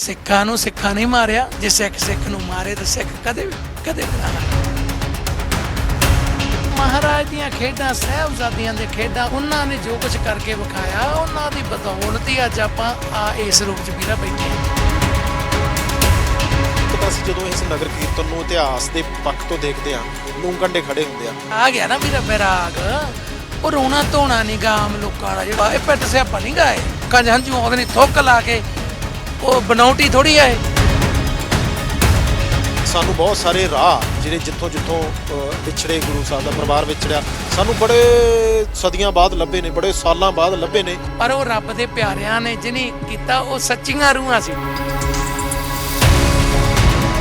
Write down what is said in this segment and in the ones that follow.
ਸਿੱਖਾਂ ਨੂੰ ਸਿੱਖਾਂ ਨਹੀਂ ਮਾਰਿਆ ਜੇ ਸਿੱਖ ਸਿੱਖ ਨੂੰ ਮਾਰੇ ਤਾਂ ਸਿੱਖ ਕਦੇ ਵੀ ਕਦੇ ਵੀ ਨਾ ਹਾਰੇ। ਮਹਾਰਾਜ ਦੀਆਂ ਖੇਡਾਂ ਸਾਹਿਬਜ਼ਾਦਿਆਂ ਦੇ ਖੇਡਾਂ ਉਹਨਾਂ ਨੇ ਜੋ ਕੁਝ ਕਰਕੇ ਵਿਖਾਇਆ ਉਹਨਾਂ ਦੀ ਬਦੌਲਤ ਹੀ ਅੱਜ ਆਪਾਂ ਆ ਇਸ ਰੂਪ 'ਚ ਵੀਰਾ ਬੈਠੇ ਹਾਂ। ਇੱਕ ਪਾਸੇ ਜਦੋਂ ਇਸ ਨਗਰ ਕੀਰਤਨ ਨੂੰ ਇਤਿਹਾਸ ਦੇ ਪੱਖ ਤੋਂ ਦੇਖਦੇ ਆ ਲੂੰਗੰਡੇ ਖੜੇ ਹੁੰਦੇ ਆ ਆ ਗਿਆ ਨਾ ਵੀਰਾ ਬੈਰਾਗ। ਉਹ ਰੋਣਾ ਧੋਣਾ ਨਹੀਂ ਗਾ ਆਮ ਲੋਕਾਂ ਵਾਲਾ ਜਿਹੜਾ ਇਹ ਪਿੱਟ ਸਿਆਪਾ ਨਹੀਂ ਗਾਏ ਕੰਜ ਹੰਝੂ ਆਉਂਦੇ ਨੇ ਥੁੱਕ ਲਾ ਕੇ ਉਹ ਬਨੌਟੀ ਥੋੜੀ ਆਏ ਸਾਨੂੰ ਬਹੁਤ ਸਾਰੇ ਰਾਹ ਜਿਹੜੇ ਜਿੱਥੋਂ ਜਿੱਥੋਂ ਵਿਛੜੇ ਗੁਰੂ ਸਾਹਿਬ ਦਾ ਪਰਿਵਾਰ ਵਿਛੜਿਆ ਸਾਨੂੰ ਬੜੇ ਸਦੀਆਂ ਬਾਅਦ ਲੱਭੇ ਨੇ ਬੜੇ ਸਾਲਾਂ ਬਾਅਦ ਲੱਭੇ ਨੇ। ਪਰ ਉਹ ਰੱਬ ਦੇ ਪਿਆਰਿਆਂ ਨੇ ਜਿਹਨੇ ਕੀਤਾ ਉਹ ਸੱਚੀਆਂ ਰੂਹਾਂ ਸੀ।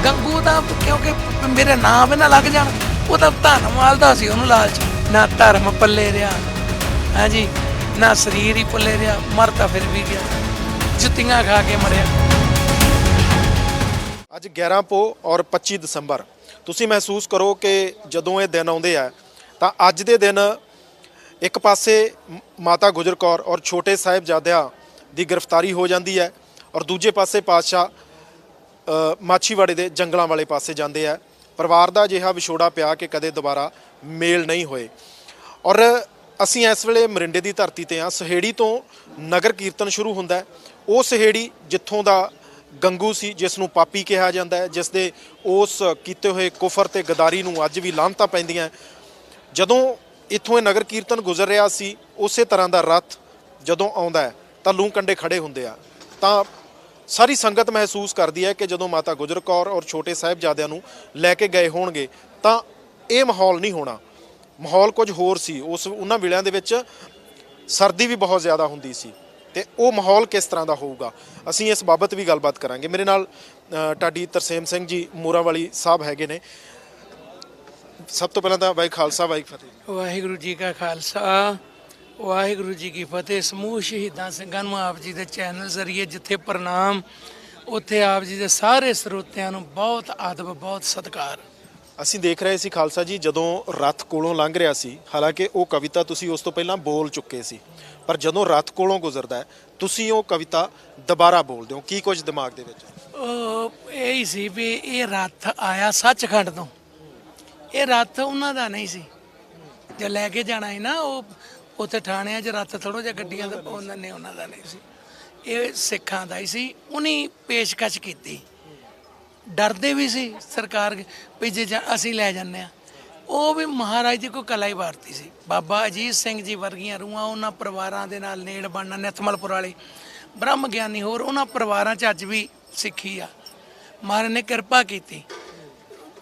ਗੰਗੂ ਦਾ ਕਿਉਂਕਿ ਮੇਰੇ ਨਾਮ ਨਾ ਲੱਗ ਜਾਣ ਉਹ ਤਾਂ ਧਨਵਾਲ ਦਾ ਸੀ ਉਹਨੂੰ ਲਾਲਚ। ਨਾ ਧਰਮ ਪੱਲੇ ਰਿਆ ਹਾਂਜੀ ਨਾ ਸਰੀਰ ਹੀ ਪੱਲੇ ਰਿਆ ਮਰ ਤਾਂ ਫਿਰ ਵੀ ਗਿਆ। ਜੁੱਤੀਆਂ ਖਾ ਕੇ ਮਰਿਆ। ਅੱਜ 11 ਪੋ ਔਰ 25 ਦਸੰਬਰ। ਤੁਸੀਂ ਮਹਿਸੂਸ ਕਰੋ ਕਿ ਜਦੋਂ ਇਹ ਦਿਨ ਆਉਂਦੇ ਆ, ਤਾਂ ਅੱਜ ਦੇ ਦਿਨ ਇੱਕ ਪਾਸੇ ਮਾਤਾ ਗੁਜਰ ਕੌਰ ਔਰ ਛੋਟੇ ਸਾਹਿਬਜ਼ਾਦਿਆਂ ਦੀ ਗ੍ਰਿਫਤਾਰੀ ਹੋ ਜਾਂਦੀ ਹੈ ਔਰ ਦੂਜੇ ਪਾਸੇ ਪਾਤਸ਼ਾਹ ਮਾਛੀਵਾੜੇ ਦੇ ਜੰਗਲਾਂ ਵਾਲੇ ਪਾਸੇ ਜਾਂਦੇ ਆ। ਪਰਿਵਾਰ ਦਾ ਅਜਿਹਾ ਵਿਛੋੜਾ ਪਿਆ ਕਿ ਕਦੇ ਦੁਬਾਰਾ ਮੇਲ ਨਹੀਂ ਹੋਏ। ਔਰ ਅਸੀਂ ਇਸ ਵੇਲੇ ਮਰਿੰਡੇ ਦੀ ਧਰਤੀ ਤੇ ਆ ਸਹੇੜੀ ਤੋਂ ਨਗਰ ਕੀਰਤਨ ਸ਼ੁਰੂ ਹੁੰਦਾ ਉਹ ਸਹੇੜੀ ਜਿੱਥੋਂ ਦਾ ਗੰਗੂ ਸੀ, ਜਿਸ ਨੂੰ ਪਾਪੀ ਕਿਹਾ ਜਾਂਦਾ ਹੈ, ਜਿਸ ਦੇ ਉਸ ਕੀਤੇ ਹੋਏ ਕੁਫਰ ਤੇ ਗਦਾਰੀ ਨੂੰ ਅੱਜ ਵੀ ਲਾਂਤਾਂ ਪੈਂਦੀਆਂ ਜਦੋਂ ਇੱਥੋਂ ਇਹ ਨਗਰ ਕੀਰਤਨ ਗੁਜ਼ਰ ਰਿਹਾ ਸੀ, ਉਸੇ ਤਰ੍ਹਾਂ ਦਾ ਰਥ ਜਦੋਂ ਆਉਂਦਾ ਹੈ, ਤਾਂ ਲੂੰ ਕੰਡੇ ਖੜੇ ਹੁੰਦੇ ਆ। ਤਾਂ ਸਾਰੀ ਸੰਗਤ ਮਹਿਸੂਸ ਕਰਦੀ ਹੈ ਕਿ ਜਦੋਂ ਮਾਤਾ ਗੁਜਰ ਕੌਰ ਔਰ ਛੋਟੇ ਸਾਹਿਬਜ਼ਾਦਿਆਂ ਨੂੰ ਲੈ ਕੇ ਗਏ ਹੋਣਗੇ, ਤਾਂ ਇਹ ਮਾਹੌਲ ਨਹੀਂ ਹੋਣਾ। ਮਾਹੌਲ ਕੁਝ ਹੋਰ ਸੀ, ਉਸ, ਉਹਨਾਂ ਵੇਲਿਆਂ ਦੇ ਵਿੱਚ ਸਰਦੀ ਵੀ ਬਹੁਤ ਜ਼ਿਆਦਾ ਹੁੰਦੀ ਸੀ। ਤੇ ਉਹ ਮਾਹੌਲ ਕਿਸ ਤਰ੍ਹਾਂ ਦਾ ਹੋਊਗਾ? ਅਸੀਂ ਇਸ ਬਾਬਤ ਵੀ ਗੱਲਬਾਤ ਕਰਾਂਗੇ। ਮੇਰੇ ਨਾਲ ਟਾਡੀ ਤਰਸੇਮ ਸਿੰਘ ਜੀ ਮੂਰਾਵਾਲੀ ਸਾਹਿਬ ਹੈਗੇ ਨੇ। ਸਭ ਤੋਂ ਪਹਿਲਾਂ ਤਾਂ ਵਾਹਿ ਖਾਲਸਾ ਵਾਹਿ ਫਤਿਹ। ਵਾਹਿਗੁਰੂ ਜੀ ਕਾ ਖਾਲਸਾ ਵਾਹਿਗੁਰੂ ਜੀ ਕੀ ਫਤਿਹ। ਸਮੂਹ ਸ਼ਹੀਦਾਂ ਸਿੰਘਾਂ ਨੂੰ ਆਪ ਜੀ ਦੇ ਚੈਨਲ ਜ਼ਰੀਏ ਜਿੱਥੇ ਪ੍ਰਣਾਮ ਉੱਥੇ ਆਪ ਜੀ ਦੇ ਸਾਰੇ ਸਰੋਤਿਆਂ ਨੂੰ ਬਹੁਤ ਆਦਬ ਬਹੁਤ ਸਤਿਕਾਰ। ਅਸੀਂ ਦੇਖ ਰਹੇ ਸੀ ਖਾਲਸਾ ਜੀ ਜਦੋਂ ਰਥ ਕੋਲੋਂ ਲੰਘ ਰਿਹਾ ਸੀ ਹਾਲਾਂਕਿ ਉਹ ਕਵਿਤਾ ਤੁਸੀਂ ਉਸ ਤੋਂ ਪਹਿਲਾਂ ਬੋਲ ਚੁੱਕੇ ਸੀ। ਪਰ ਜਦੋਂ ਰਥ ਕੋਲੋਂ ਗੁਜ਼ਰਦਾ ਹੈ, ਤੁਸੀਂ ਉਹ ਕਵਿਤਾ ਦੁਬਾਰਾ ਬੋਲਦੇ ਹੋ। ਕੀ ਕੁਝ ਦਿਮਾਗ ਦੇ ਵਿੱਚ? ਉਹ ਇਹ ਹੀ ਸੀ ਵੀ ਇਹ ਰੱਥ ਆਇਆ ਸੱਚਖੰਡ ਤੋਂ। ਇਹ ਰੱਥ ਉਹਨਾਂ ਦਾ ਨਹੀਂ ਸੀ। ਜੇ ਲੈ ਕੇ ਜਾਣਾ ਸੀ ਨਾ, ਉਹ ਉੱਥੇ ਥਾਣਿਆਂ 'ਚ ਰੱਥ ਥੋੜੋ ਜਿਹਾ ਗੱਡੀਆਂ ਦਾ ਉਹਨਾਂ ਨੇ ਉਹਨਾਂ ਦਾ ਨਹੀਂ ਸੀ। ਇਹ ਸਿੱਖਾਂ ਦਾ ਹੀ ਸੀ। ਉਹਨੇ ਪੇਸ਼ਕਸ਼ ਕੀਤੀ। ਡਰਦੇ ਵੀ ਸੀ ਸਰਕਾਰ ਵੀ ਜੇ ਜਾ- ਅਸੀਂ ਲੈ ਜਾਂਦੇ ਆ ਉਹ ਵੀ ਮਹਾਰਾਜ ਦੀ ਕੋਈ ਕਲਾ ਹੀ ਵਾਰਤੀ ਸੀ। ਬਾਬਾ ਅਜੀਤ ਸਿੰਘ ਜੀ ਵਰਗੀਆਂ ਰੂਹਾਂ ਉਹਨਾਂ ਪਰਿਵਾਰਾਂ ਦੇ ਨਾਲ ਨੇੜ ਬਣਨਾ, ਨਿਥਮਲਪੁਰ ਵਾਲੇ ਬ੍ਰਹਮ ਗਿਆਨੀ ਹੋਰ ਉਹਨਾਂ ਪਰਿਵਾਰਾਂ 'ਚ ਅੱਜ ਵੀ ਸਿੱਖੀ ਆ। ਮਹਾਰਾਜ ਨੇ ਕਿਰਪਾ ਕੀਤੀ।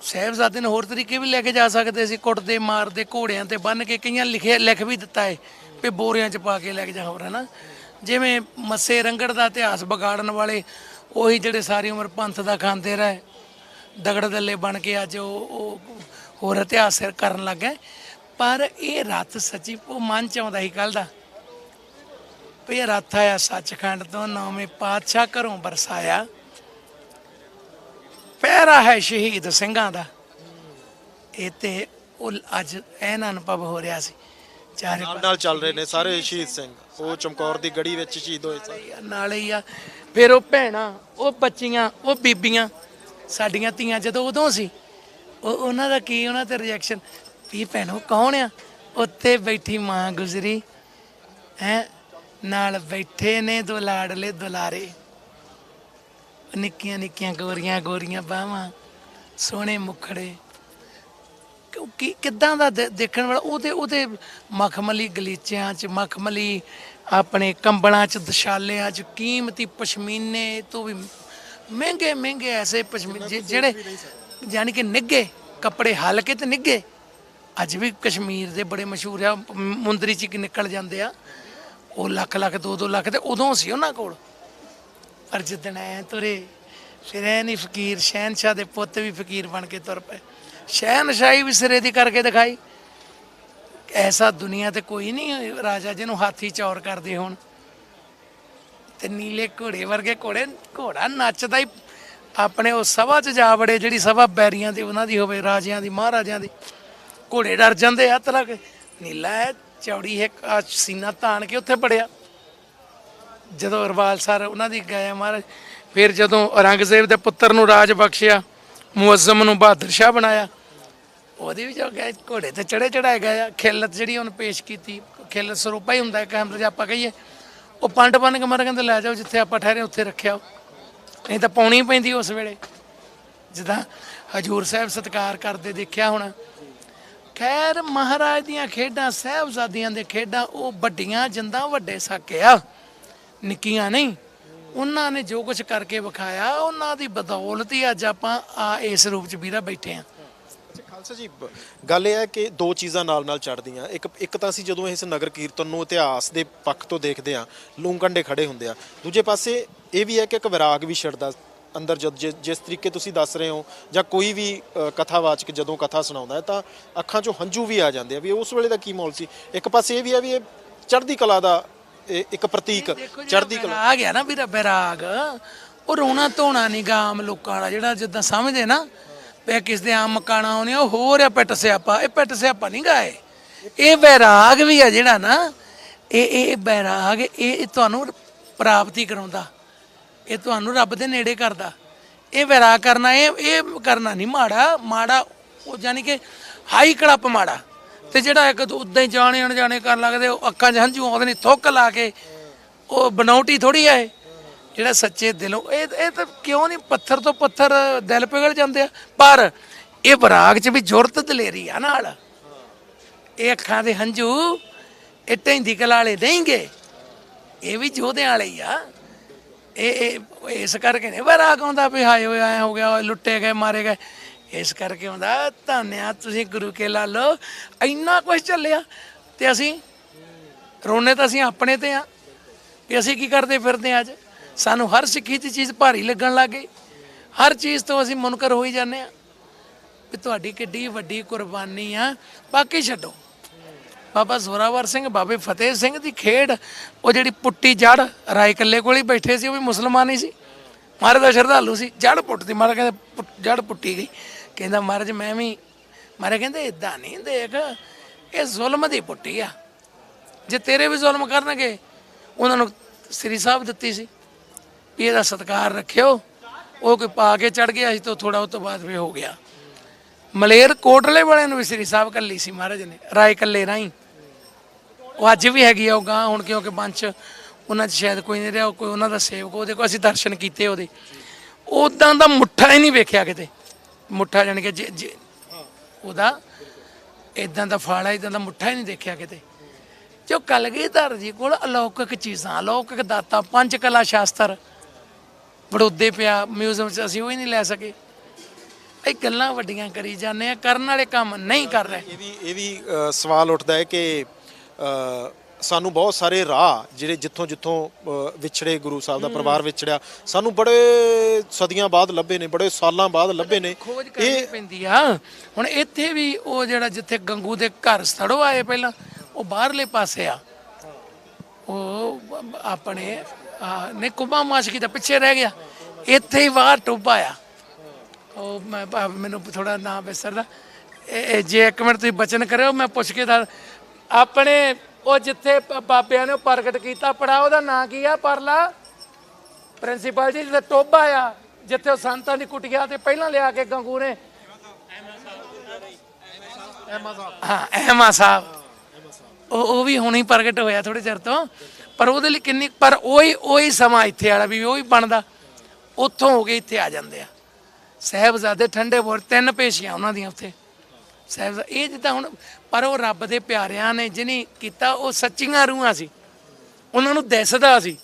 ਸਾਹਿਬਜ਼ਾਦੇ ਨੇ ਹੋਰ ਤਰੀਕੇ ਵੀ ਲੈ ਕੇ ਜਾ ਸਕਦੇ ਸੀ। ਕੁੱਟਦੇ, ਮਾਰਦੇ, ਘੋੜਿਆਂ ਤੇ ਬੰਨ ਕੇ ਕਈਆਂ ਲਿਖਿਆ ਲਿਖ ਵੀ ਦਿੱਤਾ ਹੈ ਵੀ ਬੋਰਿਆਂ 'ਚ ਪਾ ਕੇ ਲੈ ਕੇ ਜਾ ਹੋਰ ਹੈ ਨਾ ਜਿਵੇਂ ਮੱਸੇ ਰੰਗੜ ਦਾ ਇਤਿਹਾਸ ਵਿਗਾੜਨ ਵਾਲੇ ਉਹੀ ਜਿਹੜੇ ਸਾਰੀ ਉਮਰ ਪੰਥ ਦਾ ਖਾਂਦੇ ਰਹੇ, ਦਗੜ ਦੱਲੇ ਬਣ ਕੇ ਅੱਜ ਉਹ ਉਹ ਹੋਰ ਇਤਿਹਾਸ ਕਰਨ ਲੱਗ ਪਰ ਇਹ ਰੱਥ ਸੱਚੀ ਉਹ ਮਨ ਚ ਆਉਂਦਾ ਸੀ ਕੱਲ ਦਾ ਵੀ ਇਹ ਰੱਥ ਆਇਆ ਸੱਚਖੰਡ ਤੋਂ ਨੌਵੇਂ ਪਾਤਸ਼ਾਹ ਘਰੋਂ ਬਰਸਾਇਆ। ਪਹਿਰਾ ਹੈ ਸ਼ਹੀਦ ਸਿੰਘਾਂ ਦਾ। ਇਹ ਤੇ ਉਹ ਅੱਜ ਐਨ ਅਨੁਭਵ ਹੋ ਰਿਹਾ ਸੀ। ਚਾਰੇ ਨਾਲ ਨਾਲ ਚੱਲ ਰਹੇ ਨੇ ਸਾਰੇ ਸ਼ਹੀਦ ਸਿੰਘ। ਉਹ ਚਮਕੌਰ ਦੀ ਗੜੀ ਵਿੱਚ ਸ਼ਹੀਦ ਹੋਏ ਸਨ। ਨਾਲੇ ਹੀ ਆ। ਫਿਰ ਉਹ ਭੈਣਾਂ ਉਹ ਬੱਚੀਆਂ ਉਹ ਬੀਬੀਆਂ ਸਾਡੀਆਂ ਧੀਆਂ ਜਦੋਂ ਉਦੋਂ ਸੀ ਉਹ ਉਹਨਾਂ ਦਾ ਕੀ ਉਹਨਾਂ ਤੇ ਰਿਐਕਸ਼ਨ ਵੀ ਭੈਣੋ ਕੌਣ ਆ? ਉੱਤੇ ਬੈਠੀ ਮਾਂ ਗੁਜ਼ਰੀ ਹੈ? ਨਾਲ ਬੈਠੇ ਨੇ ਦੋ ਲਾੜਲੇ ਦੁਲਾਰੇ। ਨਿੱਕੀਆਂ ਨਿੱਕੀਆਂ ਗੋਰੀਆਂ ਗੋਰੀਆਂ ਬਾਹਾਂ ਸੋਹਣੇ ਮੁਖੜੇ। ਕਿਉਂਕਿ ਕਿਦਾਂ ਦਾ ਦੇ- ਦੇਖਣ ਵਾਲਾ ਉਹਦੇ ਉਹਦੇ ਮਖਮਲੀ ਗਲੀਚਿਆਂ 'ਚ ਮਖਮਲੀ ਆਪਣੇ ਕੰਬਲਾਂ 'ਚ ਦਸ਼ਾਲਿਆਂ 'ਚ ਕੀਮਤੀ ਪਸ਼ਮੀਨੇ ਤੋਂ ਵੀ ਮਹਿੰਗੇ ਮਹਿੰਗੇ ਐਸੇ ਪਸ਼ਮੀਨੇ ਜਿਹੜੇ ਯਾਨੀ ਕਿ ਨਿੱਗੇ ਕੱਪੜੇ ਹਲਕੇ ਤੇ ਨਿੱਗੇ ਅੱਜ ਵੀ ਕਸ਼ਮੀਰ ਦੇ ਬੜੇ ਮਸ਼ਹੂਰ ਆ, ਮੁੰਦਰੀ ਚ ਨਿਕਲ ਜਾਂਦੇ ਆ। ਉਹ ਲੱਖ ਲੱਖ 2-2 ਲੱਖ ਤੇ ਉਦੋਂ ਸੀ ਉਹਨਾਂ ਕੋਲ। ਪਰ ਜਿੱਦਣ ਐ ਤੁਰੇ, ਫਿਰ ਐ ਨਹੀਂ ਫਕੀਰ ਸ਼ਹਿਨशाह ਦੇ ਪੁੱਤ ਵੀ ਫਕੀਰ ਬਣ ਕੇ ਤੁਰ ਪਏ। ਸ਼ਹਿਨशाही ਵੀ ਸਿਰੇ ਦੀ ਕਰਕੇ ਦਿਖਾਈ। ਐਸਾ ਦੁਨੀਆ ਤੇ ਕੋਈ ਨਹੀਂ ਰਾਜਾ ਜਿਹਨੂੰ ਹਾਥੀ ਚੌਰ ਕਰਦੇ ਹੋਣ। ਤੇ ਨੀਲੇ ਘੋੜੇ ਵਰਗੇ ਘੋੜੇ, ਘੋੜਾ ਨੱਚਦਾ ਹੀ ਆਪਣੇ ਉਹ ਸਭਾ 'ਚ ਜਾ ਵੜੇ, ਜਿਹੜੀ ਸਭਾ ਬੈਰੀਆਂ ਦੀ, ਉਹਨਾਂ ਦੀ ਹੋਵੇ, ਰਾਜਿਆਂ ਦੀ, ਮਹਾਰਾਜਿਆਂ ਦੀ। ਘੋੜੇ ਡਰ ਜਾਂਦੇ ਆ ਤਰਾ ਨੀਲਾ ਹੈ ਚੌੜੀ ਹੈ ਆਹ ਸੀਨਾ ਤਾਣ ਕੇ ਉੱਥੇ ਪੜਿਆ। ਜਦੋਂ ਅਰਵਾਲ ਸਰ ਉਹਨਾਂ ਦੀ ਗਾਇਆ ਮਹਾਰਾਜ, ਫਿਰ ਜਦੋਂ ਔਰੰਗਜ਼ੇਬ ਦੇ ਪੁੱਤਰ ਨੂੰ ਰਾਜ ਬਖਸ਼ਿਆ, ਮੁਅੱਜ਼ਮ ਨੂੰ ਬਹਾਦਰ ਸ਼ਾਹ ਬਣਾਇਆ, ਉਹਦੇ ਵੀ ਜੋ ਗਿਆ ਘੋੜੇ ਤੇ ਚੜੇ ਚੜਾਏ ਗਏ ਆ ਖਿਲਤ ਜਿਹੜੀ ਉਹਨੇ ਪੇਸ਼ ਕੀਤੀ, ਖਿਲਤ ਸਰੂਪਾ ਹੀ ਹੁੰਦਾ ਹੈ ਕੈਮਰੇ 'ਚ ਆਪਾਂ ਕਹੀਏ। ਉਹ ਪੰਡ ਬਣ ਕੇ ਮਰ ਕਹਿੰਦੇ, ਲੈ ਜਾਓ ਜਿੱਥੇ ਆਪਾਂ ਠਹਿਰੇ, ਉੱਥੇ ਰੱਖਿਆ। ਨਹੀਂ ਤਾਂ ਪਾਉਣੀ ਪੈਂਦੀ ਉਸ ਵੇਲੇ। ਜਿੱਦਾਂ ਹਜੂਰ ਸਾਹਿਬ ਸਤਿਕਾਰ ਕਰਦੇ ਦੇਖਿਆ ਹੋਣਾ। ਖੈਰ ਮਹਾਰਾਜ ਦੀਆਂ ਖੇਡਾਂ, ਸਾਹਿਬਜ਼ਾਦੀਆਂ ਦੇ ਖੇਡਾਂ, ਉਹ ਵੱਡੀਆਂ ਜਿੰਦਾਂ ਵੱਡੇ ਸਾਕਿਆ ਨਿੱਕੀਆਂ ਨਹੀਂ। ਉਹਨਾਂ ਨੇ ਜੋ ਕੁਝ ਕਰਕੇ ਵਿਖਾਇਆ, ਉਹਨਾਂ ਦੀ ਬਦੌਲਤ ਹੀ ਅੱਜ ਆਪਾਂ ਆ ਇਸ ਰੂਪ ਚ ਵੀਰਾ ਬੈਠੇ ਆ। ਖਾਲਸਾ ਜੀ ਬ- ਗੱਲ ਇਹ ਹੈ ਕਿ ਦੋ ਚੀਜ਼ਾਂ ਨਾਲ ਨਾਲ ਚੜਦੀਆਂ ਇੱਕ ਇੱਕ ਤਾਂ ਅਸੀਂ ਜਦੋਂ ਇਸ ਨਗਰ ਕੀਰਤਨ ਨੂੰ ਇਤਿਹਾਸ ਦੇ ਪੱਖ ਤੋਂ ਦੇਖਦੇ ਆ ਲੂੰਕੰਡੇ ਖੜੇ ਹੁੰਦੇ ਆ। ਦੂਜੇ ਪਾਸੇ ਇਹ ਵੀ ਹੈ ਕਿ ਇੱਕ ਵਿਰਾਗ ਵੀ ਛਿੜਦਾ ਅੰਦਰ ਜਦ ਜਿ- ਜਿਸ ਤਰੀਕੇ ਤੁਸੀਂ ਦੱਸ ਰਹੇ ਹੋ ਜਾਂ ਕੋਈ ਵੀ ਅ, ਕਥਾਵਾਚਕ ਜਦੋਂ ਕਥਾ ਸੁਣਾਉਂਦਾ ਹੈ ਤਾਂ ਅੱਖਾਂ 'ਚੋਂ ਹੰਝੂ ਵੀ ਆ ਜਾਂਦੇ ਆ ਵੀ ਉਸ ਵੇਲੇ ਦਾ ਕੀ ਮਾਹੌਲ ਸੀ। ਇੱਕ ਪਾਸੇ ਇਹ ਵੀ ਹੈ ਵੀ ਇਹ ਚੜ੍ਹਦੀ ਕਲਾ ਦਾ ਇਹ ਇੱਕ ਪ੍ਰਤੀਕ ਚੜ੍ਹਦੀ ਕਲਾ। ਆ ਗਿਆ ਨਾ ਵੀਰਾ ਬੈਰਾਗ ਉਹ ਰੋਣਾ ਧੋਣਾ ਨਹੀਂ ਗਾ ਆਮ ਲੋਕਾਂ ਵਾਲਾ ਜਿਹੜਾ ਜਿੱਦਾਂ ਸਮਝਦੇ ਨਾ ਵੀ ਕਿਸ ਦੇ ਆਮ ਮਕਾਣਾ ਆਉਣੇ ਉਹ ਹੋਰ ਆ ਪਿੱਟ ਸਿਆਪਾ। ਇਹ ਪਿੱਟ ਸਿਆਪਾ ਨਹੀਂ ਗਾਏ ਇਹ। ਵੈਰਾਗ ਵੀ ਆ ਜਿਹੜਾ ਨਾ, ਇਹ ਇਹ ਇਹ ਬੈਰਾਗ ਇਹ ਤੁਹਾਨੂੰ ਪ੍ਰਾਪਤੀ ਕਰਾਉਂਦਾ। ਇਹ ਤੁਹਾਨੂੰ ਰੱਬ ਦੇ ਨੇੜੇ ਕਰਦਾ। ਇਹ ਵੈਰਾਗ ਕਰਨਾ, ਇਹ ਇਹ ਕਰਨਾ ਨਹੀਂ ਮਾੜਾ। ਮਾੜਾ ਉਹ ਯਾਨੀ ਕਿ ਹਾਈ ਕਲੱਪ ਮਾੜਾ। ਤੇ ਜਿਹੜਾ ਇੱਕ ਉਦਾਂ ਹੀ ਜਾਣੇ ਅਣਜਾਣੇ ਕਰਨ ਲੱਗਦੇ, ਉਹ ਅੱਖਾਂ 'ਚ ਹੰਝੂ ਆਉਂਦੇ ਨੇ, ਥੁੱਕ ਲਾ ਕੇ, ਉਹ ਬਨੌਟੀ ਥੋੜੀ ਆ ਜਿਹੜਾ ਸੱਚੇ ਦਿਲੋਂ ਇਹ ਇਹ ਤਾਂ ਕਿਉਂ ਨਹੀਂ ਪੱਥਰ ਤੋਂ ਪੱਥਰ ਦਿਲ ਪਿਘਲ ਜਾਂਦੇ ਆ? ਪਰ ਇਹ ਵਿਰਾਗ 'ਚ ਵੀ ਜੁਰਤ ਦਲੇਰੀ ਆ ਨਾਲ। ਇਹ ਅੱਖਾਂ ਦੇ ਹੰਝੂ, ਇਹ ਢੈਂਦੀ ਕਲਾ ਵਾਲੇ ਦੇਂਗੇ। ਇਹ ਵੀ ਜੋਧਿਆਂ ਵਾਲੇ ਹੀ ਆ। ਇਹ ਇਹ, ਇਸ ਕਰਕੇ ਨਹੀਂ ਵਰਾਗ ਆਉਂਦਾ ਵੀ ਹਾਏ ਹੋਏ ਆਏ ਹੋ ਗਿਆ ਓਏ ਲੁੱਟੇ ਗਏ, ਮਾਰੇ ਗਏ। ਇਸ ਕਰਕੇ ਆਉਂਦਾ, ਧੰਨਿਆ ਤੁਸੀਂ ਗੁਰੂ ਕੇ ਲਾਲੋ। ਇੰਨਾ ਕੁਝ ਚੱਲਿਆ ਤੇ ਅਸੀਂ ਰੋਣੇ ਤਾਂ ਅਸੀਂ ਆਪਣੇ ਤੇ ਆ। ਵੀ ਅਸੀਂ ਕੀ ਕਰਦੇ ਫਿਰਦੇ ਹਾਂ ਅੱਜ? ਸਾਨੂੰ ਹਰ ਸਿੱਖੀ ਦੀ ਚੀਜ਼ ਭਾਰੀ ਲੱਗਣ ਲੱਗ ਗਈ। ਹਰ ਚੀਜ਼ ਤੋਂ ਅਸੀਂ ਮੁਨਕਰ ਹੋਈ ਜਾਂਦੇ ਆ ਵੀ ਤੁਹਾਡੀ ਕਿੱਡੀ ਵੱਡੀ ਕੁਰਬਾਨੀ ਆ। ਬਾਕੀ ਛੱਡੋ। ਬਾਬਾ ਜ਼ੋਰਾਵਰ ਸਿੰਘ, ਬਾਬੇ ਫਤਿਹ ਸਿੰਘ ਦੀ ਖੇਡ, ਉਹ ਜਿਹੜੀ ਪੁੱਟੀ ਜੜ, ਰਾਏ ਕੱਲੇ ਕੋਲ ਹੀ ਬੈਠੇ ਸੀ, ਉਹ ਵੀ ਮੁਸਲਮਾਨ ਹੀ ਸੀ। ਮਹਾਰਾਜ ਦਾ ਸ਼ਰਧਾਲੂ ਸੀ। ਜੜ ਪੁੱਟਦੀ ਮਹਾਰਾਜ ਕਹਿੰਦੇ ਪੁੱਟ- ਜੜ ਪੁੱਟੀ ਗਈ। ਕਹਿੰਦਾ, ਮਹਾਰਾਜ, ਮੈਂ ਵੀ ਮਹਾਰਾਜ ਕਹਿੰਦੇ ਇਦਾਂ ਨਹੀਂ ਦੇਖ, ਇਹ ਜ਼ੁਲਮ ਦੀ ਪੁੱਟੀ ਆ। ਜੇ ਤੇਰੇ ਵੀ ਜ਼ੁਲਮ ਕਰਨਗੇ, ਉਹਨਾਂ ਨੂੰ ਸ੍ਰੀ ਸਾਹਿਬ ਦਿੱਤੀ ਸੀ। ਵੀ ਇਹਦਾ ਸਤਿਕਾਰ ਰੱਖਿਓ। ਉਹ ਕੋਈ ਪਾ ਕੇ ਚੜ ਗਿਆ ਸੀ ਤੋਂ ਥੋੜਾ ਉਹ ਤੋਂ ਬਾਅਦ ਵੀ ਹੋ ਗਿਆ। ਮਲੇਰ ਕੋਟਲੇ ਵਾਲਿਆਂ ਨੂੰ ਵੀ ਸ੍ਰੀ ਸਾਹਿਬ ਕੱਲੀ ਸੀ ਮਹਾਰਾਜ ਨੇ, ਰਾਏ ਕੱਲੇ ਰਾਈ ਉਹ ਅੱਜ ਵੀ ਹੈਗੀ ਆ ਉਹ ਗਾਂ, ਹੁਣ ਕਿਉਂਕਿ ਬੰਚ ਉਹਨਾਂ 'ਚ ਸ਼ਾਇਦ ਕੋਈ ਨਹੀਂ ਰਿਹਾ ਕੋਈ ਉਹਨਾਂ ਦਾ ਸੇਵਕ, ਉਹਦੇ ਕੋਲ ਅਸੀਂ ਦਰਸ਼ਨ ਕੀਤੇ ਉਹਦੇ। ਉਦਾਂ ਦਾ ਮੁੱਠਾ ਹੀ ਨਹੀਂ ਵੇਖਿਆ ਕਿਤੇ। ਮੁੱਠਾ ਜਾਣ ਕੇ ਜੇ- ਜੇ- ਉਹਦਾ ਇਦਾਂ ਦਾ ਫਾਲਾ ਇਦਾਂ ਦਾ ਮੁੱਠਾ ਹੀ ਨਹੀਂ ਦੇਖਿਆ ਕਿਤੇ। ਜੋ ਕਲਗੀਧਰ ਜੀ ਕੋਲ ਅਲੌਕਿਕ ਚੀਜ਼ਾਂ, ਅਲੌਕਿਕ ਦਾਤਾ, ਪੰਜ ਕਲਾ ਸ਼ਾਸਤਰ ਵੜੋਦੇ ਪਿਆ ਮਿਊਜ਼ੀਅਮ 'ਚ ਅਸੀਂ ਉਹ ਹੀ ਨਹੀਂ ਲੈ ਸਕੇ। ਇਹ ਗੱਲਾਂ ਵੱਡੀਆਂ ਕਰੀ ਜਾਂਦੇ ਆ ਕਰਨ ਵਾਲੇ ਕੰਮ ਨਹੀਂ ਕਰ ਰਹੇ। ਇਹ ਵੀ ਇਹ ਵੀ ਅ, ਸਵਾਲ ਉੱਠਦਾ ਹੈ ਕਿ ਅ, ਸਾਨੂੰ ਬਹੁਤ ਸਾਰੇ ਰਾਹ ਜਿਹੜੇ ਜਿੱਥੋਂ ਜਿੱਥੋਂ ਅ, ਵਿਛੜੇ ਗੁਰੂ ਸਾਹਿਬ ਦਾ ਪਰਿਵਾਰ ਵਿਛੜਿਆ ਸਾਨੂੰ ਬੜੇ ਸਦੀਆਂ ਬਾਅਦ ਲੱਭੇ ਨੇ ਬੜੇ ਸਾਲਾਂ ਬਾਅਦ ਲੱਭੇ ਨੇ। ਖੋਜ ਕਰਨੀ ਪੈਂਦੀ ਆ। ਹੁਣ ਇੱਥੇ ਵੀ ਉਹ ਜਿਹੜਾ ਜਿੱਥੇ ਗੰਗੂ ਦੇ ਘਰ ਸੜੋ ਆਏ ਪਹਿਲਾਂ ਉਹ ਬਾਹਰਲੇ ਪਾਸੇ ਆ। ਉਹ ਬ- ਆਪਣੇ ਨੇ ਕੁਬਾ ਮਾਸ਼ਕੀ ਦਾ ਪਿੱਛੇ ਰਹਿ ਗਿਆ। ਇੱਥੇ ਹੀ ਬਾਹਰ ਟੋਬਾ ਆ। ਉਹ ਮੈਂ ਭਾ- ਮੈਨੂੰ ਥੋੜਾ ਨਾਮ ਵਿਸਰਦਾ। ਇਹ ਇਹ ਜੇ ਇੱਕ ਮਿੰਟ ਤੁਸੀਂ ਬਚਨ ਕਰਿਓ, ਮੈਂ ਪੁੱਛ ਕੇ ਦੱਸ ਆਪਣੇ, ਉਹ ਜਿੱਥੇ ਬ- ਬਾਬਿਆਂ ਨੇ ਉਹ ਪ੍ਰਗਟ ਕੀਤਾ ਪੜਾ ਉਹਦਾ ਨਾਂ ਕੀ ਆ ਪਰਲਾ? ਪ੍ਰਿੰਸੀਪਲ ਜੀ, ਜਿੱਥੇ ਟੋਬਾ ਆ, ਜਿੱਥੇ ਉਹ ਸੰਤਾਂ ਦੀ ਕੁਟੀਆ ਤੇ ਪਹਿਲਾਂ ਲਿਆ ਕੇ ਗੰਗੂ ਨੇ। ਹਾਂ ਅਹਿਮਾ ਸਾਹਿਬ। ਉਹ ਉਹ ਵੀ ਹੁਣੇ ਹੀ ਪ੍ਰਗਟ ਹੋਇਆ ਥੋੜੇ ਚਿਰ ਤੋਂ। ਪਰ ਉਹਦੇ ਲਈ ਕਿੰਨੀ ਪਰ ਉਹੀ ਉਹੀ ਸਮਾਂ ਇੱਥੇ ਵਾਲਾ ਵੀ ਉਹੀ ਬਣਦਾ। ਉੱਥੋਂ ਹੋ ਕੇ ਇੱਥੇ ਆ ਜਾਂਦੇ ਆ। ਸਾਹਿਬਜ਼ਾਦੇ ਠੰਡੇ ਬੋਰ, ਤਿੰਨ ਪੇਸ਼ੀਆਂ ਉਹਨਾਂ ਦੀਆਂ ਉੱਥੇ। ਸਾਹਿਬ ਇਹ ਜਿੱਦਾਂ ਹੁਣ ਪਰ ਉਹ ਰੱਬ ਦੇ ਪਿਆਰਿਆਂ ਨੇ ਜਿਹਨੇ ਕੀਤਾ, ਉਹ ਸੱਚੀਆਂ ਰੂਹਾਂ ਸੀ। ਉਹਨਾਂ ਨੂੰ ਦਿਸਦਾ ਸੀ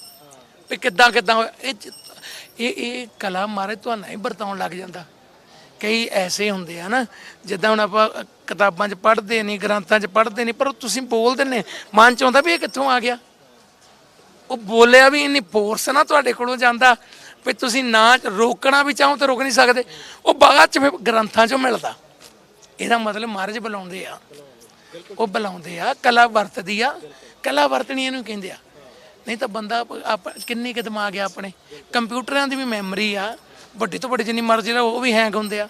ਵੀ ਕਿੱਦਾਂ ਕਿੱਦਾਂ ਹੋਇਆ। ਇਹ ਇਹ ਇਹ ਕਲਾ ਮਾਰੇ ਤੁਹਾਨੂੰ ਹੀ ਵਰਤਾਉਣ ਲੱਗ ਜਾਂਦਾ। ਕਈ ਐਸੇ ਹੁੰਦੇ ਆ ਨਾ, ਜਿੱਦਾਂ ਹੁਣ ਆਪਾਂ ਕਿਤਾਬਾਂ 'ਚ ਪੜ੍ਹਦੇ ਨਹੀਂ ਗ੍ਰੰਥਾਂ 'ਚ ਪੜ੍ਹਦੇ ਨਹੀਂ ਪਰ ਉਹ ਤੁਸੀਂ ਬੋਲ ਨੇ ਮਨ 'ਚ ਆਉਂਦਾ ਵੀ ਇਹ ਕਿੱਥੋਂ ਆ ਗਿਆ? ਉਹ ਬੋਲਿਆ ਵੀ ਇੰਨੀ ਫੋਰਸ ਨਾ ਤੁਹਾਡੇ ਕੋਲੋਂ ਜਾਂਦਾ ਵੀ ਤੁਸੀਂ ਨਾ ਰੋਕਣਾ ਵੀ ਚਾਹੋ ਤਾਂ ਰੋਕ ਨਹੀਂ ਸਕਦੇ। ਉਹ ਬਾਅਦ 'ਚ ਫਿਰ ਗ੍ਰੰਥਾਂ 'ਚੋਂ ਮਿਲਦਾ। ਇਹਦਾ ਮਤਲਬ ਮਹਾਰਾਜ ਬੁਲਾਉਂਦੇ ਆ। ਉਹ ਬੁਲਾਉਂਦੇ ਆ, ਕਲਾ ਵਰਤਦੀ ਆ। ਕਲਾ ਵਰਤਣੀ ਇਹਨੂੰ ਕਹਿੰਦੇ ਆ। ਨਹੀਂ ਤਾਂ ਬੰਦਾ ਕਿੰਨੀ ਕੁ ਦਿਮਾਗ ਆ ਆਪਣੇ। ਕੰਪਿਊਟਰਾਂ ਦੀ ਵੀ ਮੈਮਰੀ ਆ। ਵੱਡੇ ਤੋਂ ਵੱਡੀ ਜਿੰਨੀ ਮਰਜ਼ੀ ਦਾ ਉਹ ਵੀ ਹੈਂਗ ਹੁੰਦੇ ਆ।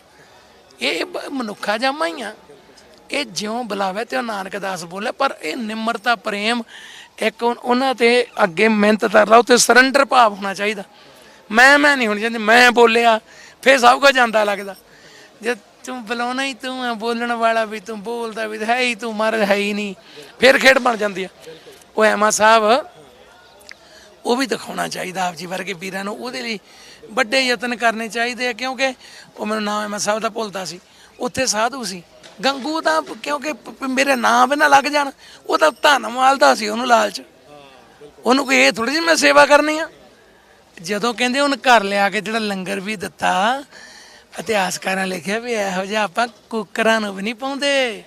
ਇਹ ਬ- ਮਨੁੱਖਾ ਜਾਮਾ ਹੀ ਆ। ਇਹ ਜਿਉਂ ਬੁਲਾਵੇ ਤੇ ਉਹ ਨਾਨਕ ਦਾਸ ਬੋਲੇ, ਪਰ ਇਹ ਨਿਮਰਤਾ, ਪ੍ਰੇਮ ਇੱਕ ਉਹਨਾਂ ਤੇ ਅੱਗੇ ਮਿਹਨਤ ਕਰ ਲਓ ਤੇ ਸਰੈਂਡਰ ਭਾਵ ਹੋਣਾ ਚਾਹੀਦਾ। ਮੈਂ ਮੈਂ ਨਹੀਂ ਹੋਣੀ ਚਾਹੀਦੀ, ਮੈਂ ਬੋਲਿਆ, ਫੇਰ ਸਭ ਕੁਝ ਜਾਂਦਾ ਲੱਗਦਾ। ਜੇ ਤੂੰ ਬੁਲਾਉਣਾ ਹੀ ਤੂੰ ਆ, ਬੋਲਣ ਵਾਲਾ ਵੀ ਤੂੰ, ਬੋਲਦਾ ਵੀ ਹੈ ਹੀ ਤੂੰ, ਮਰ ਹੈ ਹੀ ਨਹੀਂ, ਫਿਰ ਖੇਡ ਬਣ ਜਾਂਦੀ ਆ। ਉਹ ਐਮਾ ਸਾਹਿਬ, ਉਹ ਵੀ ਦਿਖਾਉਣਾ ਚਾਹੀਦਾ ਆਪ ਜੀ ਵਰਗੇ ਵੀਰਾਂ ਨੂੰ, ਉਹਦੇ ਲਈ ਵੱਡੇ ਯਤਨ ਕਰਨੇ ਚਾਹੀਦੇ ਆ, ਕਿਉਂਕਿ ਉਹ ਮੈਨੂੰ ਨਾਮ ਐਮਾ ਸਾਹਿਬ ਦਾ ਭੁੱਲਦਾ ਸੀ। ਉੱਥੇ ਸਾਧੂ ਸੀ। ਗੰਗੂ ਤਾਂ ਕਿਉਂਕਿ ਪ- ਪ- ਮੇਰੇ ਨਾਮ ਵੀ ਨਾ ਲੱਗ ਜਾਣ। ਉਹ ਤਾਂ ਧੰਨਵਾਲ ਦਾ ਸੀ ਉਹਨੂੰ ਲਾਲਚ। ਉਹਨੂੰ ਕੋਈ ਇਹ ਥੋੜੀ ਜਿਹੀ ਮੈਂ ਸੇਵਾ ਕਰਨੀ ਆ। ਜਦੋਂ ਕਹਿੰਦੇ ਉਹਨ ਘਰ ਲਿਆ ਕੇ ਜਿਹੜਾ ਲੰਗਰ ਵੀ ਦਿੱਤਾ, ਇਤਿਹਾਸਕਾਰਾਂ ਲਿਖਿਆ ਵੀ ਇਹੋ ਜਿਹਾ ਆਪਾਂ ਕੁੱਕਰਾਂ ਨੂੰ ਵੀ ਨਹੀਂ ਪਾਉਂਦੇ।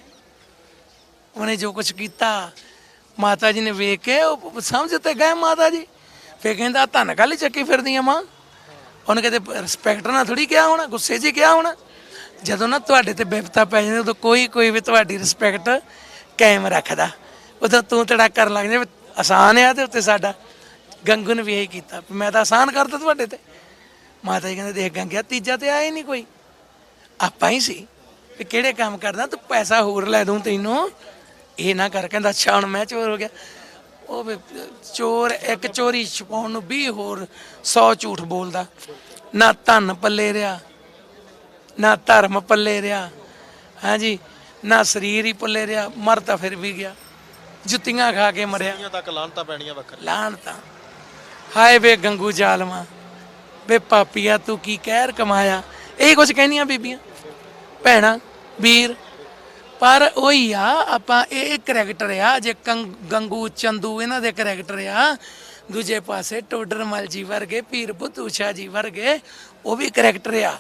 ਉਹਨੇ ਜੋ ਕੁਝ ਕੀਤਾ, ਮਾਤਾ ਜੀ ਨੇ ਵੇਖ ਕੇ ਉਹ ਸਮਝ ਤੇ ਗਏ ਮਾਤਾ ਜੀ। ਫੇਰ ਕਹਿੰਦਾ, ਧੰਨ ਕੱਲ ਹੀ ਚੱਕੀ ਫਿਰਦੀ ਆ ਮਾਂ। ਉਹਨੇ ਕਿਤੇ ਰਿਸਪੈਕਟ ਨਾਲ ਥੋੜੀ ਕਿਹਾ ਹੋਣਾ, ਗੁੱਸੇ 'ਚ ਹੀ ਕਿਹਾ ਹੋਣਾ। ਜਦੋਂ ਨਾ ਤੁਹਾਡੇ ਤੇ ਬਿਪਤਾ ਪੈ ਜਾਂਦੀ, ਉਦੋਂ ਕੋਈ ਕੋਈ ਵੀ ਤੁਹਾਡੀ ਰਿਸਪੈਕਟ ਕਾਇਮ ਰੱਖਦਾ। ਉਦੋਂ ਤੂੰ ਤੜਾ ਕਰਨ ਲੱਗ ਜਾ ਆਸਾਨ ਆ ਤੇ ਉੱਤੇ ਸਾਡਾ ਗੰਗੂ ਨੇ ਵੀ ਇਹੀ ਕੀਤਾ। ਵੀ ਮੈਂ ਤਾਂ ਆਸਾਨ ਕਰਤਾ ਤੁਹਾਡੇ ਤੇ। ਮਾਤਾ ਜੀ ਕਹਿੰਦੇ, ਦੇਖ ਗੰਗਿਆ, ਤੀਜਾ ਤੇ ਆਇਆ ਹੀ ਨਹੀਂ ਕੋਈ। ਆਪਾਂ ਹੀ ਸੀ ਵੀ ਕਿਹੜੇ ਕੰਮ ਕਰਦਾ ਤੂੰ ਪੈਸਾ ਹੋਰ ਲੈ ਦੂੰ ਤੈਨੂੰ। ਇਹ ਨਾ ਕਰ, ਕਹਿੰਦਾ, ਅੱਛਾ, ਹੁਣ ਮੈਂ ਚੋਰ ਹੋ ਗਿਆ। ਉਹ ਵੀ ਚੋਰ, ਇੱਕ ਚੋਰੀ ਛਪਾਉਣ ਨੂੰ 20 ਹੋਰ 100 ਝੂਠ ਬੋਲਦਾ। ਨਾ ਧਨ ਪੱਲੇ ਰਿਆ ਨਾ ਧਰਮ ਪੱਲੇ ਰਿਆ ਹਾਂਜੀ ਨਾ ਸਰੀਰ ਹੀ ਪੱਲੇ ਰਿਆ ਮਰ ਤਾਂ ਫਿਰ ਵੀ ਗਿਆ। ਜੁੱਤੀਆਂ ਖਾ ਕੇ ਮਰਿਆ। ਦੁਨੀਆ ਤੱਕ ਲਾਂਤਾ ਪੈਣੀਆਂ ਵੱਖਰ ਲਾਣ ਤਾਂ ਹਾਏ ਵੇ ਗੰਗੂ ਜਾਲਮਾ। ਵੇ ਪਾਪੀਆ ਤੂੰ ਕੀ ਕਹਿਰ ਕਮਾਇਆ? ਇਹ ਕੁਝ ਕਹਿੰਦੀਆਂ ਬੀਬੀਆਂ। ਭੈਣਾ ਵੀਰ। ਪਰ ਉਹੀ ਆ ਆਪਾਂ ਇਹ ਕਰੈਕਟਰ ਆ ਜੇ ਕੰਗ- ਗੰਗੂ ਚੰਦੂ ਇਹਨਾਂ ਦੇ ਕਰੈਕਟਰ ਆ ਦੂਜੇ ਪਾਸੇ ਟੋਡਰ ਮਲ ਜੀ ਵਰਗੇ ਪੀਰ ਬੁੱਧੂ ਸ਼ਾਹ ਜੀ ਵਰਗੇ ਉਹ ਵੀ ਕਰੈਕਟਰ ਆ।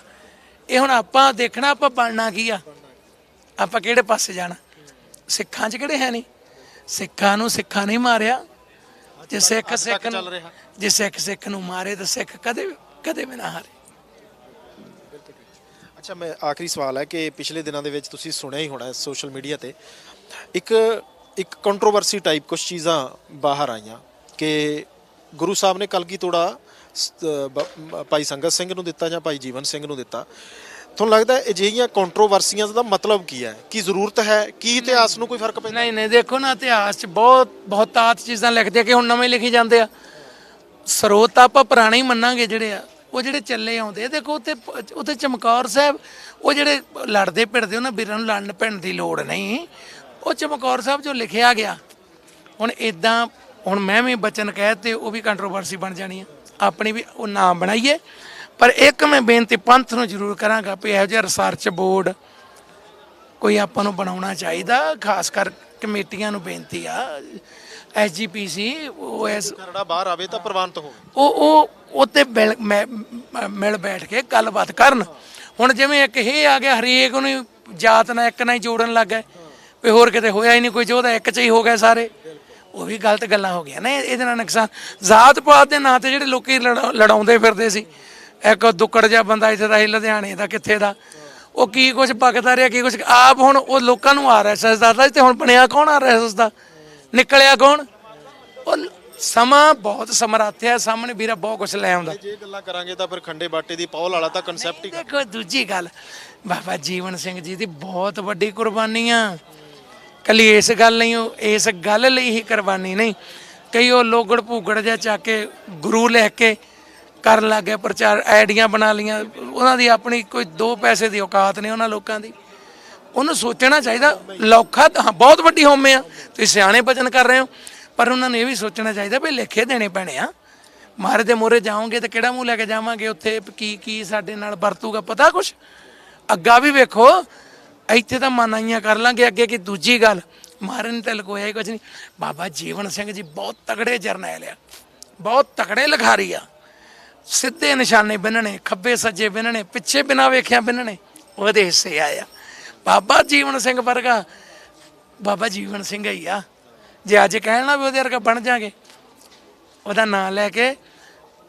ਇਹ ਹੁਣ ਆਪਾਂ ਦੇਖਣਾ ਆਪਾਂ ਬਣਨਾ ਕੀ ਆ? ਆਪਾਂ ਕਿਹੜੇ ਪਾਸੇ ਜਾਣਾ? ਸਿੱਖਾਂ 'ਚ ਕਿਹੜੇ ਹੈ ਨਹੀਂ? ਸਿੱਖਾਂ ਨੂੰ ਸਿੱਖਾਂ ਨਹੀਂ ਮਾਰਿਆ। ਜੇ ਸਿੱਖ ਸਿੱਖ ਚੱਲ ਰਿਹਾ। ਜੇ ਸਿੱਖ ਸਿੱਖ ਨੂੰ ਮਾਰੇ ਤਾਂ ਸਿੱਖ ਕਦੇ ਕਦੇ ਵੀ ਨਾ ਹਾਰੇ। ਅੱਛਾ ਮੈਂ ਆਖਰੀ ਸਵਾਲ ਹੈ ਕਿ ਪਿਛਲੇ ਦਿਨਾਂ ਦੇ ਵਿੱਚ ਤੁਸੀਂ ਸੁਣਿਆ ਹੀ ਹੋਣਾ ਸੋਸ਼ਲ ਮੀਡੀਆ ਤੇ। ਇੱਕ ਇੱਕ ਕੰਟਰੋਵਰਸੀ ਟਾਈਪ ਕੁਝ ਚੀਜ਼ਾਂ ਬਾਹਰ ਆਈਆਂ ਕਿ ਗੁਰੂ ਸਾਹਿਬ ਨੇ ਕਲਗੀ ਤੋੜਾ ਭਾਈ ਸੰਗਤ ਸਿੰਘ ਨੂੰ ਦਿੱਤਾ ਜਾਂ ਭਾਈ ਜੀਵਨ ਸਿੰਘ ਨੂੰ ਦਿੱਤਾ? ਤੁਹਾਨੂੰ ਲੱਗਦਾ ਅਜਿਹੀਆਂ ਕੰਟਰੋਵਰਸੀਆਂ ਦਾ ਮਤਲਬ ਕੀ ਹੈ? ਕੀ ਜ਼ਰੂਰਤ ਹੈ? ਕੀ ਇਤਿਹਾਸ ਨੂੰ ਕੋਈ ਫ਼ਰਕ ਪੈਂਦਾ? ਨਹੀਂ ਨਹੀਂ, ਦੇਖੋ ਨਾ, ਇਤਿਹਾਸ 'ਚ ਬਹੁਤ ਬਹੁਤਾਤ ਚੀਜ਼ਾਂ ਲਿਖਦੇ ਕਿ ਹੁਣ ਨਵੇਂ ਲਿਖੀ ਜਾਂਦੇ ਆ। ਸਰੋਤ ਆਪਾਂ ਪੁਰਾਣੇ ਹੀ ਮੰਨਾਂਗੇ ਜਿਹੜੇ ਆ, ਉਹ ਜਿਹੜੇ ਚੱਲੇ ਆਉਂਦੇ ਦੇਖੋ, ਉੱਥੇ ਉੱਥੇ ਚਮਕੌਰ ਸਾਹਿਬ, ਉਹ ਜਿਹੜੇ ਲੜਦੇ ਭਿੜਦੇ, ਉਹਨਾਂ ਵੀਰਾਂ ਨੂੰ ਲੜਨ ਭਿੜਨ ਦੀ ਲੋੜ ਨਹੀਂ। ਉਹ ਚਮਕੌਰ ਸਾਹਿਬ ਜੋ ਲਿਖਿਆ ਗਿਆ, ਹੁਣ ਇਦਾਂ ਹੁਣ ਮੈਂ ਵੀ ਬਚਨ ਕਹਿ ਕਹਿਤੇ ਉਹ ਵੀ ਕੰਟਰੋਵਰਸੀ ਬਣ ਜਾਣੀ ਆ। ਆਪਣੀ ਵੀ ਉਹ ਨਾਮ ਬਣਾਈਏ। ਪਰ ਇੱਕ ਮੈਂ ਬੇਨਤੀ ਪੰਥ ਨੂੰ ਜ਼ਰੂਰ ਕਰਾਂਗਾ ਵੀ ਇਹੋ ਜਿਹਾ ਰਿਸਰਚ ਬੋਰਡ ਕੋਈ ਆਪਾਂ ਨੂੰ ਬਣਾਉਣਾ ਚਾਹੀਦਾ ਖਾਸ ਕਰ ਕਮੇਟੀਆਂ ਨੂੰ ਬੇਨਤੀ ਆ। ਐਸਜੀਪੀਸੀ ਉਹ ਐਸ ਖਰੜਾ ਬਾਹਰ ਆਵੇ ਤਾਂ ਪ੍ਰਵਾਨਿਤ ਹੋਵੇ। ਉਹ ਉਹ ਉੱਤੇ ਮਿਲ ਮੈਂ- ਮ- ਮਿਲ ਬੈਠ ਕੇ ਗੱਲਬਾਤ ਕਰਨ। ਹੁਣ ਜਿਵੇਂ ਇੱਕ ਇਹ ਆ ਗਿਆ ਹਰੇਕ ਨੂੰ ਜਾਤ ਨਾਲ ਇੱਕ ਨਾਲ ਹੀ ਜੋੜਨ ਲੱਗ ਗਏ। ਵੀ ਹੋਰ ਕਿਤੇ ਹੋਇਆ ਹੀ ਨਹੀਂ ਕੋਈ ਜੋਦਾ ਇੱਕ ਚ ਹੀ ਹੋ ਗਏ ਸਾਰੇ। ਉਹ ਵੀ ਗਲਤ ਗੱਲਾਂ ਹੋ ਗਈਆਂ ਨੇ ਇਹਦੇ ਨਾਲ ਨੁਕਸਾਨ। ਜਾਤ ਪਾਤ ਦੇ ਨਾਂ ਤੇ ਜਿਹੜੇ ਲੋਕੀ ਲੜਾ- ਲੜਾਉਂਦੇ ਫਿਰਦੇ ਸੀ ਇੱਕ ਦੁੱਕੜ ਜਿਹਾ ਬੰਦਾ ਇੱਥੇ ਦਾ ਸੀ ਲੁਧਿਆਣੇ ਦਾ ਕਿੱਥੇ ਦਾ। ਉਹ ਕੀ ਕੁਝ ਪੱਕਦਾ ਰਿਹਾ ਕੀ ਕੁਝ ਆਪ ਹੁਣ ਉਹ ਲੋਕਾਂ ਨੂੰ ਆਰਐਸਐਸ ਦਾ ਸੀ ਤੇ ਹੁਣ ਬਣਿਆ ਕੌਣ ਆਰਐਸਐਸ ਦਾ ਨਿਕਲਿਆ ਕੌਣ? ਉਹ ਸਮਾਂ ਬਹੁਤ ਸਮਰੱਥ ਹੈ ਸਾਹਮਣੇ ਵੀਰਾ ਬਹੁਤ ਕੁਝ ਲੈ ਆਉਂਦਾ। ਜੇ ਗੱਲਾਂ ਕਰਾਂਗੇ ਤਾਂ ਫਿਰ ਖੰਡੇ ਬਾਟੇ ਦੀ ਪੌਲ ਵਾਲਾ ਤਾਂ ਕਨਸੈਪਟ ਹੀ ਦੇਖੋ ਦੂਜੀ ਗੱਲ ਬਾਬਾ ਜੀਵਨ ਸਿੰਘ ਜੀ ਦੀ ਬਹੁਤ ਵੱਡੀ ਕੁਰਬਾਨੀ ਆ ਕੱਲੀ ਇਸ ਗੱਲ ਨਹੀਂ, ਉਹ ਇਸ ਗੱਲ ਲਈ ਹੀ ਕੁਰਬਾਨੀ ਨਹੀਂ। ਕਈ ਉਹ ਲੋਗੜ ਭੂਗੜ ਜਿਹਾ ਚੱਕ ਕੇ ਗੁਰੂ ਲੈ ਕੇ ਕਰਨ ਲੱਗ ਗਏ, ਪ੍ਰਚਾਰ ਆਈਡੀਆਂ ਬਣਾ ਲੀਆਂ ਉਹਨਾਂ ਦੀ ਆਪਣੀ ਕੋਈ ਦੋ ਪੈਸੇ ਦੀ ਔਕਾਤ ਨਹੀਂ ਉਹਨਾਂ ਲੋਕਾਂ ਦੀ। ਉਹਨੂੰ ਸੋਚਣਾ ਚਾਹੀਦਾ, ਲੌਖਾ ਤਾਂ ਬਹੁਤ ਵੱਡੀ ਹੋਮੇ ਆ, ਤੁਸੀਂ ਸਿਆਣੇ ਬਚਨ ਕਰ ਰਹੇ ਹੋ, ਪਰ ਉਹਨਾਂ ਨੂੰ ਇਹ ਵੀ ਸੋਚਣਾ ਚਾਹੀਦਾ ਵੀ ਲੇਖੇ ਦੇਣੇ ਪੈਣੇ ਆ। ਮਾਰੇ ਦੇ ਮੋਰੇ ਜਾਓਗੇ ਤਾਂ ਕਿਹੜਾ ਮੂੰਹ ਲੈ ਕੇ ਜਾਵਾਂਗੇ ਉੱਥੇ, ਕੀ ਕੀ ਸਾਡੇ ਨਾਲ ਵਰਤੂਗਾ, ਪਤਾ ਕੁਛ? ਅੱਗਾ ਵੀ ਵੇਖੋ ਇੱਥੇ ਤਾਂ ਮਨਾਈਆਂ ਕਰ ਲਾਂਗੇ ਅੱਗੇ ਕਿ ਦੂਜੀ ਗੱਲ। ਮਾਰਨ ਤੇ ਲਕੋਇਆ ਹੀ ਕੁਝ ਨਹੀਂ। ਬਾਬਾ ਜੀਵਨ ਸਿੰਘ ਜੀ ਬਹੁਤ ਤਗੜੇ ਜਰਨੈਲ ਆ। ਬਹੁਤ ਤਗੜੇ ਲਿਖਾਰੀ ਆ। ਸਿੱਧੇ ਨਿਸ਼ਾਨੇ ਬੰਨਣੇ ਖੱਬੇ ਸੱਜੇ ਬੰਨਣੇ ਪਿੱਛੇ ਬਿਨਾ ਵੇਖਿਆ ਬੰਨਣੇ ਉਹਦੇ ਹਿੱਸੇ ਆਇਆ ਬਾਬਾ ਜੀਵਨ ਸਿੰਘ ਵਰਗਾ ਬਾਬਾ ਜੀਵਨ ਸਿੰਘ ਹੀ ਆ। ਜੇ ਅੱਜ ਕਹਿਣਾ ਵੀ ਉਹਦੇ ਵਰਗਾ ਬਣ ਜਾਗੇ, ਉਹਦਾ ਨਾਂ ਲੈ ਕੇ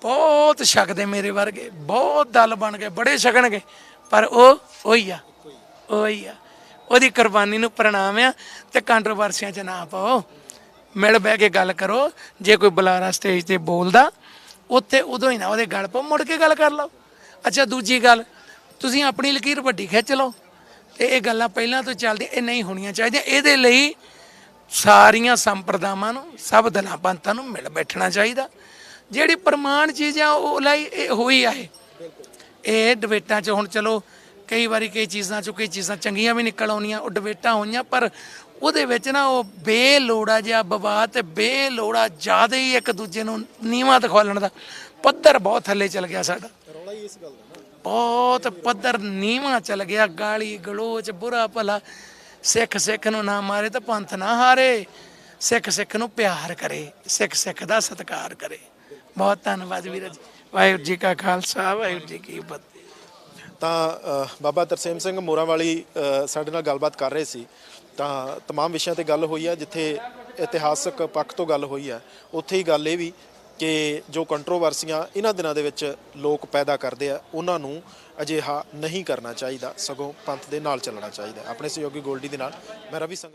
ਬਹੁਤ ਛਕਦੇ ਮੇਰੇ ਵਰਗੇ, ਬਹੁਤ ਦਲ ਬਣ ਗਏ, ਬੜੇ ਛਕਣਗੇ ਪਰ ਉਹ ਉਹੀ ਆ। ਉਹੀ ਆ, ਉਹਦੀ ਕੁਰਬਾਨੀ ਨੂੰ ਪ੍ਰਣਾਮ ਆ ਤੇ ਕੰਟਰੋਵਰਸੀਆਂ 'ਚ ਨਾ ਪਾਓ। ਮਿਲ ਬਹਿ ਕੇ ਗੱਲ ਕਰੋ, ਜੇ ਕੋਈ ਬੁਲਾਰਾ ਸਟੇਜ ਤੇ ਬੋਲਦਾ, ਉੱਥੇ ਉਦੋਂ ਹੀ ਨਾ ਉਹਦੇ ਗੱਲ ਪਾ ਮੁੜ ਕੇ ਗੱਲ ਕਰ ਲਓ। ਅੱਛਾ, ਦੂਜੀ ਗੱਲ, ਤੁਸੀਂ ਆਪਣੀ ਲਕੀਰ ਵੱਡੀ ਖਿੱਚ ਲਓ ਤੇ ਇਹ ਗੱਲਾਂ ਪਹਿਲਾਂ ਤੋਂ ਚੱਲਦੀਆਂ, ਇਹ ਨਹੀਂ ਹੋਣੀਆਂ ਚਾਹੀਦੀਆਂ। ਇਹਦੇ ਲਈ ਸਾਰੀਆਂ ਸੰਪਰਦਾਵਾਂ ਨੂੰ, ਸਭ ਦਲਾਂ ਪੰਥਾਂ ਨੂੰ ਮਿਲ ਬੈਠਣਾ ਚਾਹੀਦਾ। ਜਿਹੜੀ ਪ੍ਰਮਾਣ ਚੀਜ਼ ਆ, ਉਹ ਲਈ ਇਹ ਹੋਈ ਆ ਇਹ ਡਿਬੇਟਾਂ 'ਚ ਹੁਣ ਚਲੋ ਕਈ ਵਾਰੀ ਕਈ ਚੀਜ਼ਾਂ 'ਚੋਂ ਕਈ ਚੀਜ਼ਾਂ ਚੰਗੀਆਂ ਵੀ ਨਿਕਲ ਆਉਣੀਆਂ ਉਹ ਡਿਬੇਟਾਂ ਹੋਈਆਂ ਪਰ ਉਹਦੇ ਵਿੱਚ ਨਾ ਉਹ ਬੇਲੋੜਾ ਜਿਹਾ ਵਿਵਾਦ ਤੇ ਬੇਲੋੜਾ ਜ਼ਿਆਦਾ ਹੀ ਇੱਕ ਦੂਜੇ ਨੂੰ ਨੀਵਾਂ ਦਿਖਾਉਣ ਦਾ। ਪੱਧਰ ਬਹੁਤ ਥੱਲੇ ਚਲ ਗਿਆ ਸਾਡਾ। ਰੌਲਾ ਹੀ ਇਸ ਗੱਲ ਦਾ ਨਾ। ਬਹੁਤ ਪੱਧਰ ਨੀਵਾਂ ਚਲ ਗਿਆ ਗਾਲੀ ਗਲੋਚ ਬੁਰਾ ਭਲਾ। ਸਿੱਖ ਸਿੱਖ ਨੂੰ ਨਾ ਮਾਰੇ ਤਾਂ ਪੰਥ ਨਾ ਹਾਰੇ। ਸਿੱਖ ਸਿੱਖ ਨੂੰ ਪਿਆਰ ਕਰੇ ਸਿੱਖ ਸਿੱਖ ਦਾ ਸਤਿਕਾਰ ਕਰੇ। ਬਹੁਤ ਧੰਨਵਾਦ ਵੀਰ ਜੀ। ਵਾਹਿਗੁਰੂ ਜੀ ਕਾ ਖਾਲਸਾ ਵਾਹਿਗੁਰੂ ਜੀ ਕੀ ਫਤਿਹ। ਤਾਂ ਅ, ਬਾਬਾ ਤਰਸੇਮ ਸਿੰਘ ਮੋਰਾਂ ਵਾਲੀ ਅ, ਸਾਡੇ ਨਾਲ ਗੱਲਬਾਤ ਕਰ ਰਹੇ ਸੀ ਤਾਂ तमाम ਵਿਸ਼ਿਆਂ ਤੇ ਗੱਲ ਹੋਈ ਹੈ ਜਿੱਥੇ ਇਤਿਹਾਸਕ ਪੱਖ ਤੋਂ ਗੱਲ ਹੋਈ ਹੈ ਉੱਥੇ ਹੀ ਗੱਲ ਇਹ ਵੀ ਕਿ ਜੋ ਕੰਟਰੋਵਰਸੀਆਂ ਇਹਨਾਂ ਦਿਨਾਂ ਦੇ ਵਿੱਚ ਲੋਕ ਪੈਦਾ ਕਰਦੇ ਆ ਉਹਨਾਂ ਨੂੰ ਅਜਿਹਾ ਨਹੀਂ ਕਰਨਾ ਚਾਹੀਦਾ ਸਗੋਂ ਪੰਥ ਦੇ ਨਾਲ ਚੱਲਣਾ ਚਾਹੀਦਾ ਆਪਣੇ ਸਹਿਯੋਗੀ ਗੋਲਡੀ ਦੇ ਨਾਲ ਮੈਂ ਰਵੀ ਸੰਗ